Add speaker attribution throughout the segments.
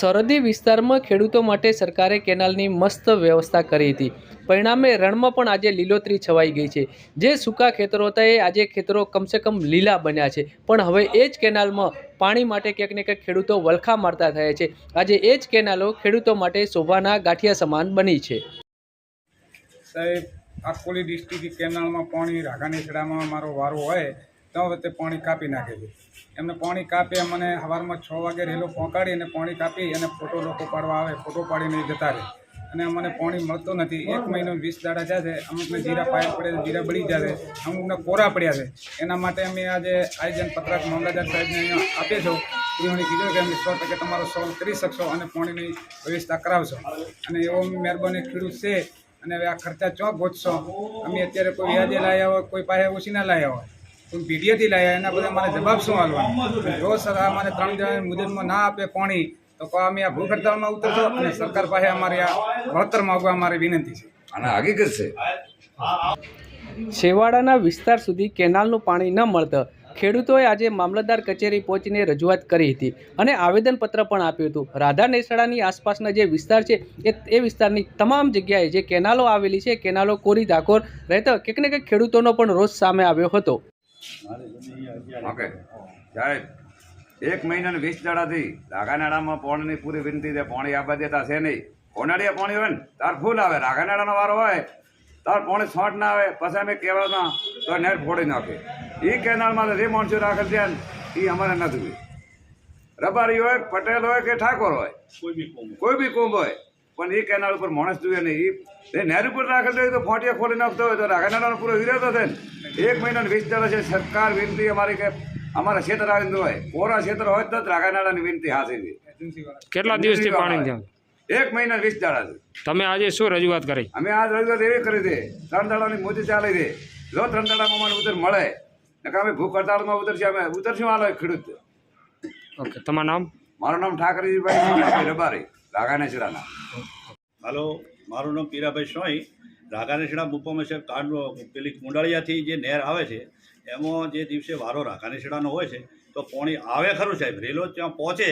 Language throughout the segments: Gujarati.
Speaker 1: સરહદી વિસ્તારમાં ખેડૂતો માટે સરકારે કેનાલની મસ્ત વ્યવસ્થા કરી હતી. પરિણામે રણમાં પણ આજે લીલોતરી છવાઈ ગઈ છે. જે સૂકા ખેતરો હતા એ આજે ખેતરો કમસે કમ લીલા બન્યા છે. પણ હવે એ જ કેનાલમાં પાણી માટે ક્યાંક ને ક્યાંક ખેડૂતો વલખા મારતા થયા છે. આજે એ જ કેનાલો ખેડૂતો માટે શોભાના ગાંઠિયા સમાન બની છે.
Speaker 2: સાહેબ અકોલી ડિસ્ટ્રિક્ટ કેનાલમાં પાણી રાઘાની મારો વારો હોય તો વખતે પાણી કાપી નાખે છે. એમને પાણી કાપી મને સવારમાં છ વાગે રેલો પહોંચાડી અને પાણી કાપી અને ફોટો લોકો પાડવા આવે, ફોટો પાડીને જતા રહે. અને અમને પાણી મળતું નથી. એક મહિનો વીસ દાડા જાય છે. અમુકને જીરા પાયા પડે છે, જીરા બળી જાય છે. અમુકને કોરા પડ્યા છે. એના માટે અમે આજે આયોજન પત્રક મામલતદાર સાહેબને અહીંયા આપીએ છો એમણે કીધું કે અમે સો ટકે તમારો સોલ્વ કરી શકશો અને પાણીની વ્યવસ્થા કરાવશો. અને એવો મહેરબાની ખેડૂત છે. અને હવે આ ખર્ચા ચોક ગોતશો અમે અત્યારે કોઈ વ્યાજે લાવ્યા હોય, કોઈ પાસે ઓછીના લાવ્યા હોય. કોઈ પીડીએથી લાવ્યા એના બધા મારે જવાબ શું હાલવાનો જો સર આ મને ત્રણ જણાની મુદતમાં ના આપે પાણી તો કો અમે આ ભૂખ હડતાલમાં ઉતરશો અને સરકાર પાસે અમારી આ વળતર માગવા અમારી વિનંતી છે.
Speaker 3: અને હકીકત છે.
Speaker 1: છેવાડાના વિસ્તાર સુધી કેનાલનું પાણી ન મળતા ખેડૂતોએ આજે મામલતદાર કચેરી પહોંચીને રજૂઆત કરી હતી અને આવેદનપત્ર પણ આપ્યું હતું. રાધા નેસડાની આસપાસના જે વિસ્તાર છે એ એ વિસ્તારની તમામ જગ્યાએ જે કેનાલો આવેલી છે કેનાલો કોરી ધાકોર રહેતા કંઈક ને કંઈક ખેડૂતોનો પણ રોષ સામે આવ્યો હતો.
Speaker 3: ઓકે. સાહેબ એક મહિના વીસ દાડાથી રાગાનાળામાં પોણની પૂરી વિનંતી છે પોણી આપવા દેતા છે નહીં. કોનાડીએ પાણી હોય ને તાર ફૂલ આવે. રાઘાનાળાનો વારો હોય તાર પોણી છોટ ના આવે પછી અમે કહેવાના તો નેર ફોડી નાખે. એ કેનાલમાં જે માણસો રાખે છે ને એ અમારે નથી. રબારી હોય પટેલ હોય કે ઠાકોર હોય કોઈ બી કુંભ હોય પણ એ કેનાલ ઉપર માણસ જોઈએ નહીં. એ નહેરુ પર રાખેલ હોય તો ફોટિયા ખોલી નાખતો હોય તો રાગાનાળાનો પૂરો વિરોધ ને. એક મહિનાનો વીસ દાડા છે સરકાર વિનંતી અમારી કે અમારા ક્ષેત્ર આવીને હોય કોરા ક્ષેત્ર હોય તો જ રાગાનાળાની વિનંતી હાથે છે
Speaker 4: કેટલા દિવસથી પાણી
Speaker 3: એક મહિના વીસ દાડા છે.
Speaker 4: તમે આજે શું રજૂઆત કરી?
Speaker 3: અમે આજ રજૂઆત એવી કરી છે ત્રણ દાડાની મોદી ચાલી છે જો ત્રણ દાડામાં મને ઉતર મળે ને અમે ભૂખ હડતાળમાં ઉતરશે અમે ઉતરશું હાલો ખેડૂત.
Speaker 4: ઓકે તમારું નામ?
Speaker 3: મારું નામ ઠાકરેજીભાઈ રબારી. રાગાને ચડાના
Speaker 5: હાલો, મારું નામ પીરાભાઈ સોઈ રાઘાનેશડા મુપમે છે કાંડો પેલી કુંડાળિયાથી જે નહેર આવે છે, એમાં જે દિવસે વારો રાઘાનેશડાનો હોય છે, તો પોણી આવે ખરું સાહેબ? રેલો ત્યાં પહોંચે,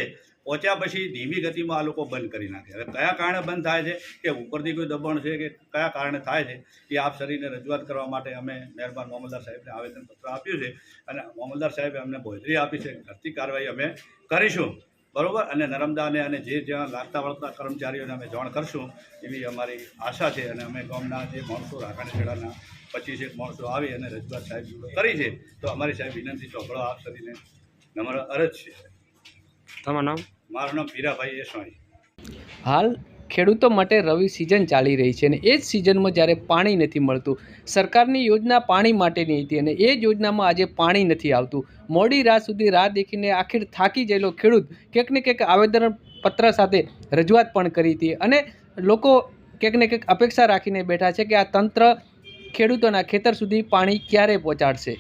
Speaker 5: પહોંચ્યા પછી ધીમી ગતિમાં આ લોકો બંધ કરી નાખે. હવે કયા કારણે બંધ થાય છે કે ઉપરથી કોઈ દબાણ છે કે કયા કારણે થાય છે, એ આપ શરીરને રજૂઆત કરવા માટે અમે મહેરબાન મામલદાર સાહેબને આવેદનપત્ર આપ્યું છે અને મામલદાર સાહેબે અમને બોજરી આપી છે. ઘટતી કાર્યવાહી અમે કરીશું. બરોબર? અને નર્મદાને અને જે જ્યાં લાગતા વળગતા કર્મચારીઓને અમે જાણ કરશું એવી અમારી આશા છે અને અમે ગામના જે માણસો રાખાણી ખેડાના પચીસ એક માણસો આવી અને રજૂઆત સાહેબ કરી છે તો અમારી સાહેબ વિનંતી ચોપડો આપ કરીને નમ્ર અરજ છે.
Speaker 4: તમારું નામ?
Speaker 5: મારું નામ પીરાભાઈ એસવાણી.
Speaker 1: હાલ ખેડૂતો માટે રવિ સિઝન ચાલી રહી છે અને એ જ સિઝનમાં જ્યારે પાણી નથી મળતું, સરકારની યોજના પાણી માટેની હતી અને એ યોજનામાં આજે પાણી નથી આવતું. મોડી રાત સુધી રાહ દેખીને આખીર થાકી ગયેલો ખેડૂત ક્યાંક ને ક્યાંક આવેદન પત્ર સાથે રજૂઆત પણ કરી હતી અને લોકો ક્યાંક ને ક્યાંક અપેક્ષા રાખીને બેઠા છે કે આ તંત્ર ખેડૂતોના ખેતર સુધી પાણી ક્યારે પહોંચાડશે.